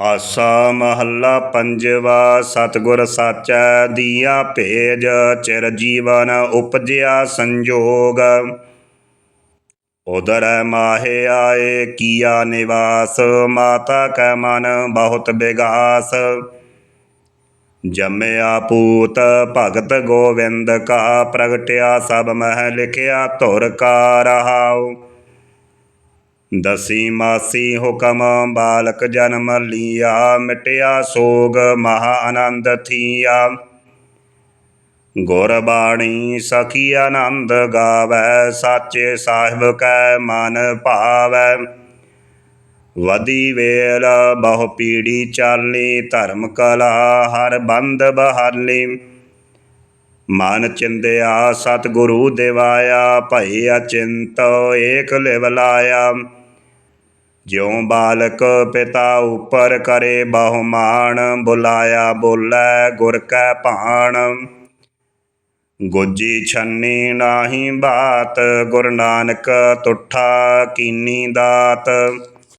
ਆਸਾ ਮਹੱਲਾ ਪੰਜਵਾ, ਸਤਿਗੁਰ ਸਾਚੈ ਦੀਆ ਭੇਜ, ਚਿਰ ਜੀਵਨ ਉਪਜਿਆ ਸੰਜੋਗ। ਉਦਰ ਮਾਹੇ ਆਏ, ਕੀਆ ਨਿਵਾਸ, ਮਾਤਾ ਕੈ ਮਨ ਬਹੁਤ ਬਿਗਾਸ। ਜੰਮਿਆ ਪੂਤ ਭਗਤ ਗੋਵਿੰਦ ਕਾ, ਪ੍ਰਗਟਿਆ ਸਭ ਮਹਿ ਲਿਖਿਆ ਧੁਰ ਕਾ ਰਹਾਉ। ਦਸੀ ਮਾਸੀ ਹੁਕਮ, ਬਾਲਕ ਜਨਮ ਲੀਆ, ਮਿਟਿਆ ਸੋਗ ਮਹਾ ਆਨੰਦ ਥੀਆ। ਗੁਰ ਬਾਣੀ ਸਖੀ ਆਨੰਦ ਗਾਵੈ, ਸਾਚੇ ਸਾਹਿਬ ਕੈ ਮਨ ਭਾਵੈ। ਵਦੀ ਵੇਲ, ਬਹੁ ਪੀੜੀ ਚਾਲੀ, ਧਰਮ ਕਲਾ ਹਰ ਬੰਦ ਬਹਾਲੀ। ਮਨ ਚਿੰਦਿਆ, ਸਤਿਗੁਰੂ ਦੇਵਾਇਆ, ਭਈ ਅਚਿੰਤ ਏਕ ਲਿਵ ਲਾਇਆ। ਜਿਉ ਬਾਲਕ ਪਿਤਾ ਉਪਰ ਕਰੇ ਬਹੁਮਾਨ, ਬੁਲਾਇਆ ਬੋਲੇ ਗੁਰ ਕੈ ਭਾਣ। ਗੋਜੀ ਛੰਨੀ ਨਾਹੀ ਬਾਤ, ਗੁਰੂ ਨਾਨਕ ਤੁਠਾ ਕੀਨੀ ਦਾਤ।